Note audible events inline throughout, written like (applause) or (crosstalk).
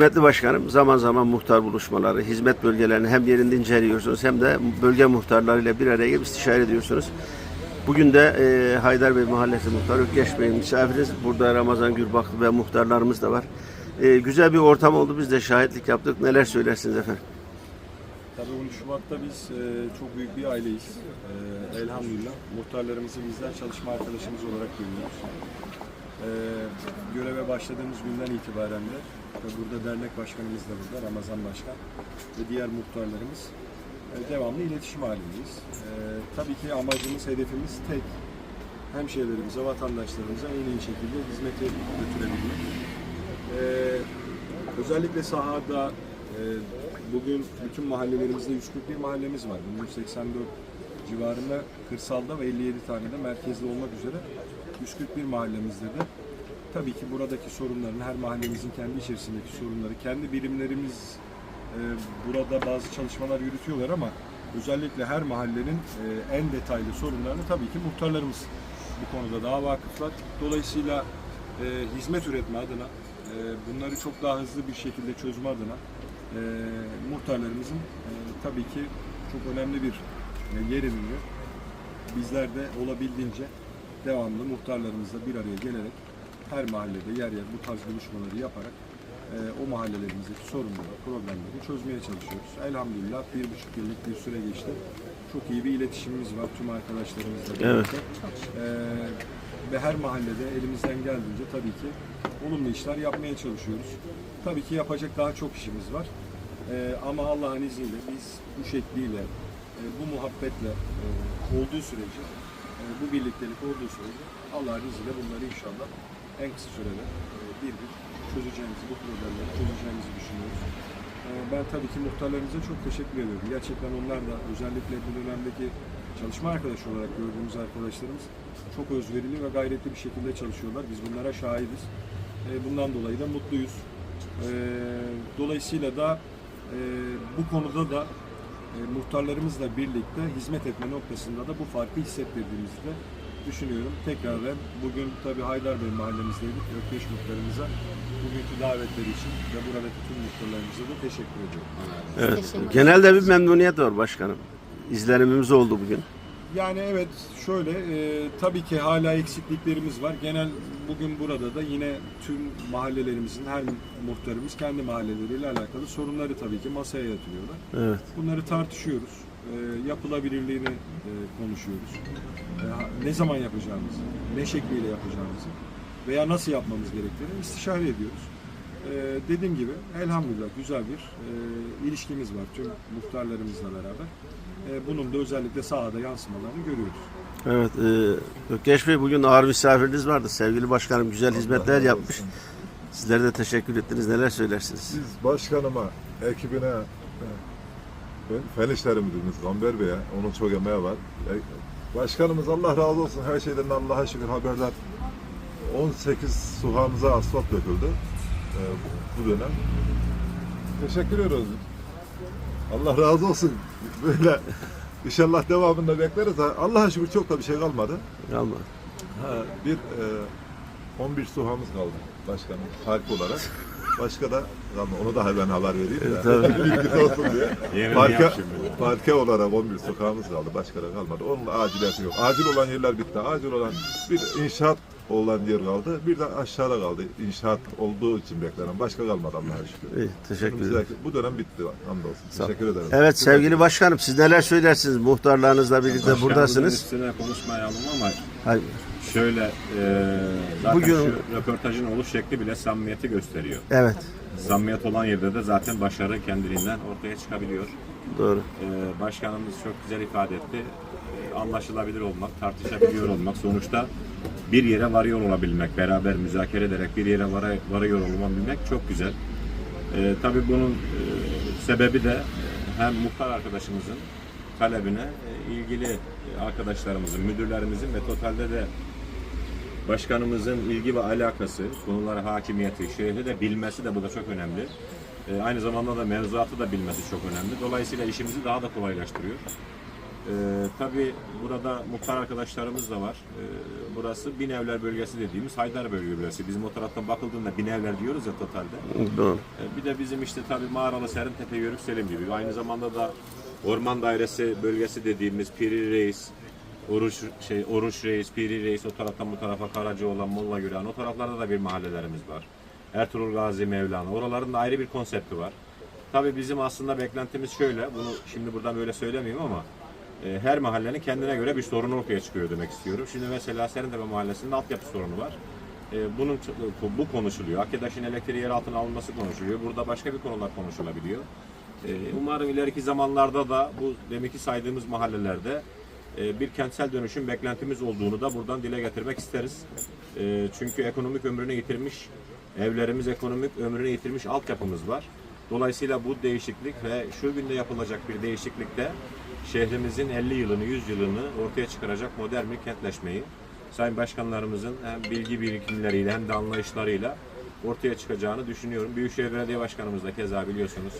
Hizmetli Başkanım zaman zaman muhtar buluşmaları, hizmet bölgelerini hem yerinde inceliyorsunuz hem de bölge muhtarlarıyla bir araya gelip istişare ediyorsunuz. Bugün de e, Haydar Bey Mahallesi Muhtarı Ökkeş Bey'in misafiriz. Burada Ramazan Gürbaklı ve muhtarlarımız da var. E, güzel bir ortam oldu. Biz de şahitlik yaptık. Neler söylersiniz efendim? Tabii 13 Şubat'ta biz e, çok büyük bir aileyiz. E, elhamdülillah. Muhtarlarımızı bizler çalışma arkadaşımız olarak görüyoruz. E, göreve başladığımız günden itibaren de burada dernek başkanımız da burada, Ramazan Başkan ve diğer muhtarlarımız e, devamlı iletişim halindeyiz. E, tabii ki amacımız, hedefimiz tek. Hemşehrilerimize, vatandaşlarımıza en iyi şekilde hizmet götürebilmek. E, özellikle sahada bugün bütün mahallelerimizde 141 mahallemiz var. Bunun 84 civarında kırsalda ve 57 tane de merkezde olmak üzere 141 mahallemizde de tabii ki buradaki sorunların her mahallemizin kendi içerisindeki sorunları, kendi birimlerimiz e, burada bazı çalışmalar yürütüyorlar ama özellikle her mahallenin e, en detaylı sorunlarını tabii ki muhtarlarımız bu konuda daha vakıflar. Dolayısıyla e, hizmet üretme adına, e, bunları çok daha hızlı bir şekilde çözme adına e, muhtarlarımızın e, tabii ki çok önemli bir e, yer ediniyor. Bizler de olabildiğince devamlı muhtarlarımızla bir araya gelerek her mahallede yer yer bu tarz buluşmaları yaparak e, o mahallelerimizdeki sorunları, problemleri çözmeye çalışıyoruz. Elhamdülillah bir buçuk yıllık bir süre geçti. Çok iyi bir iletişimimiz var tüm arkadaşlarımızla birlikte. E, ve her mahallede elimizden geldiğince tabii ki olumlu işler yapmaya çalışıyoruz. Tabii ki yapacak daha çok işimiz var. E, ama Allah'ın izniyle biz bu şekliyle, e, bu muhabbetle e, olduğu sürece, e, bu birliktelik olduğu sürece Allah'ın izniyle bunları inşallah en kısa sürede e, bir bir çözeceğimizi, bu problemleri çözeceğimizi düşünüyoruz. E, Ben tabii ki muhtarlarımıza çok teşekkür ediyorum. Gerçekten onlar da özellikle bu dönemdeki çalışma arkadaşı olarak gördüğümüz arkadaşlarımız çok özverili ve gayretli bir şekilde çalışıyorlar. Biz bunlara şahidiz. E, Bundan dolayı da mutluyuz. Dolayısıyla da bu konuda da muhtarlarımızla birlikte hizmet etme noktasında da bu farkı hissettirdiğimizi de düşünüyorum. Tekrar bugün tabii Haydar Bey mahallemizdeydik. Ökkeş muhtarımıza bugünkü davetleri için ve buradaki tüm muhtarlarımıza da teşekkür ediyorum. Evet. Teşekkür Genelde bir memnuniyet var başkanım. İzlenimimiz oldu bugün. Yani evet şöyle e, tabii ki hala eksikliklerimiz var. Genel bugün burada da yine tüm mahallelerimizin her muhtarımız kendi mahalleleriyle alakalı sorunları tabii ki masaya yatırıyorlar. Evet. Bunları tartışıyoruz. E, yapılabilirliğini e, konuşuyoruz. E, ne zaman yapacağımızı, ne şekliyle yapacağımızı veya nasıl yapmamız gerektiğini istişare ediyoruz. E, dediğim gibi elhamdülillah güzel bir e, ilişkimiz var tüm muhtarlarımızla beraber. E, bunun da özellikle sahada yansımalarını görüyoruz. Evet. E, Ökkeş Bey bugün ağır misafiriniz vardı. Sevgili başkanım güzel hizmetler razı yapmış. olsun. Sizlere de teşekkür ettiniz. Neler söylersiniz? Biz başkanıma, ekibine, fen işleri müdürümüz Gamber Bey'e, onun çok emeği var. Başkanımız Allah razı olsun her şeyden Allah'a şükür haberdar. 18 suhamıza asfalt döküldü e, bu dönem. Teşekkür ediyoruz. Allah razı olsun. Böyle inşallah devamında bekleriz. Allah'a şükür çok da bir şey kalmadı. Kalma. Ha, bir e, 11 suhamız kaldı başkanım park olarak. Başka da ama onu da hemen haber vereyim de. tabii. (laughs) Olsun diye. (laughs) Parke, parke olarak 11 sokağımız kaldı. Başka da kalmadı. Onun aciliyeti yok. Acil olan yerler bitti. Acil olan bir inşaat olan yer kaldı. Bir de aşağıda kaldı. İnşaat olduğu için beklenen. Başka kalmadı Allah'a şükür. İyi, teşekkür ederim. Bu dönem bitti. Hamdolsun. Sağ. Teşekkür ederim. Evet sevgili başkanım siz neler söylersiniz? Muhtarlarınızla birlikte Başkanımızın buradasınız. üstüne konuşmayalım ama Hayır. şöyle e, zaten Bugün- şu röportajın oluş şekli bile samimiyeti gösteriyor. Evet. Samimiyet olan yerde de zaten başarı kendiliğinden ortaya çıkabiliyor. Doğru. E, başkanımız çok güzel ifade etti. E, anlaşılabilir olmak, tartışabiliyor olmak, sonuçta bir yere varıyor olabilmek, beraber müzakere ederek bir yere vara, varıyor olabilmek çok güzel. E, tabii bunun e, sebebi de e, hem muhtar arkadaşımızın talebine e, ilgili arkadaşlarımızın, müdürlerimizin ve totalde de başkanımızın ilgi ve alakası, konulara hakimiyeti, şehri de bilmesi de bu da çok önemli. E, aynı zamanda da mevzuatı da bilmesi çok önemli. Dolayısıyla işimizi daha da kolaylaştırıyor. Ee, tabii burada muhtar arkadaşlarımız da var. Ee, burası Binevler bölgesi dediğimiz Haydar bölgesi. Bizim o taraftan bakıldığında Binevler diyoruz ya totalde. Doğru. Ee, bir de bizim işte tabii Mağaralı Serintepe Yörük Selim gibi. Aynı zamanda da Orman Dairesi bölgesi dediğimiz Piri Reis, Oruç şey Oruç Reis, Piri Reis o taraftan bu tarafa Karacaoğlan, Molla Güren o taraflarda da bir mahallelerimiz var. Ertuğrul Gazi, Mevlana. Oraların da ayrı bir konsepti var. Tabii bizim aslında beklentimiz şöyle. Bunu şimdi buradan böyle söylemeyeyim ama e, her mahallenin kendine göre bir sorunu ortaya çıkıyor demek istiyorum. Şimdi mesela Serintepe Mahallesi'nin altyapı sorunu var. E, bunun bu konuşuluyor. Akkedaş'ın elektriği yer altına alınması konuşuluyor. Burada başka bir konular konuşulabiliyor. E, umarım ileriki zamanlarda da bu deminki saydığımız mahallelerde bir kentsel dönüşüm beklentimiz olduğunu da buradan dile getirmek isteriz. Çünkü ekonomik ömrünü yitirmiş, evlerimiz ekonomik ömrünü yitirmiş altyapımız var. Dolayısıyla bu değişiklik ve şu günde yapılacak bir değişiklikte şehrimizin 50 yılını, 100 yılını ortaya çıkaracak modern bir kentleşmeyi Sayın Başkanlarımızın hem bilgi birikimleriyle hem de anlayışlarıyla ortaya çıkacağını düşünüyorum. Büyükşehir Belediye Başkanımız da keza biliyorsunuz.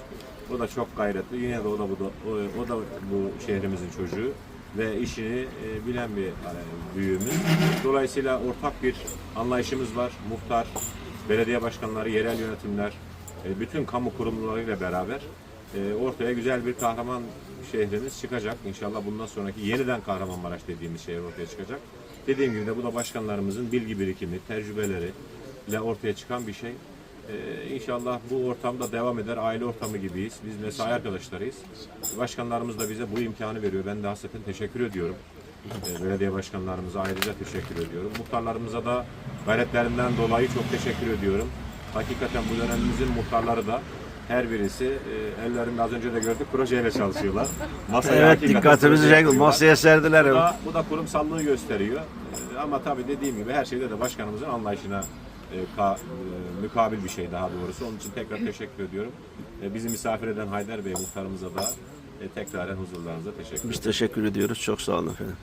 O da çok gayretli. Yine de o da bu da, o, o da bu şehrimizin çocuğu ve işini e, bilen bir e, büyüğümüz. Dolayısıyla ortak bir anlayışımız var. Muhtar, belediye başkanları, yerel yönetimler, e, bütün kamu kurumlarıyla beraber e, ortaya güzel bir kahraman şehrimiz çıkacak. İnşallah bundan sonraki yeniden Kahramanmaraş dediğimiz şehir ortaya çıkacak. Dediğim gibi de bu da başkanlarımızın bilgi birikimi, tecrübeleri ile ortaya çıkan bir şey. Ee, inşallah bu ortamda devam eder. Aile ortamı gibiyiz. Biz mesai arkadaşlarıyız. Başkanlarımız da bize bu imkanı veriyor. Ben de hasreten teşekkür ediyorum. Ee, belediye başkanlarımıza ayrıca teşekkür ediyorum. Muhtarlarımıza da gayretlerinden dolayı çok teşekkür ediyorum. Hakikaten bu dönemimizin muhtarları da her birisi e, ellerinde az önce de gördük projeyle çalışıyorlar. (laughs) Masaya Evet dikkatimizi çekti. Masaya serdiler. Bu da, bu da kurumsallığı gösteriyor. Ee, ama tabii dediğim gibi her şeyde de başkanımızın anlayışına e, ka- e, mukabil bir şey daha doğrusu. Onun için tekrar teşekkür ediyorum. E, bizi misafir eden Haydar Bey muhtarımıza da e, tekraren huzurlarınıza teşekkür Biz ederim. teşekkür ediyoruz. Çok sağ olun efendim.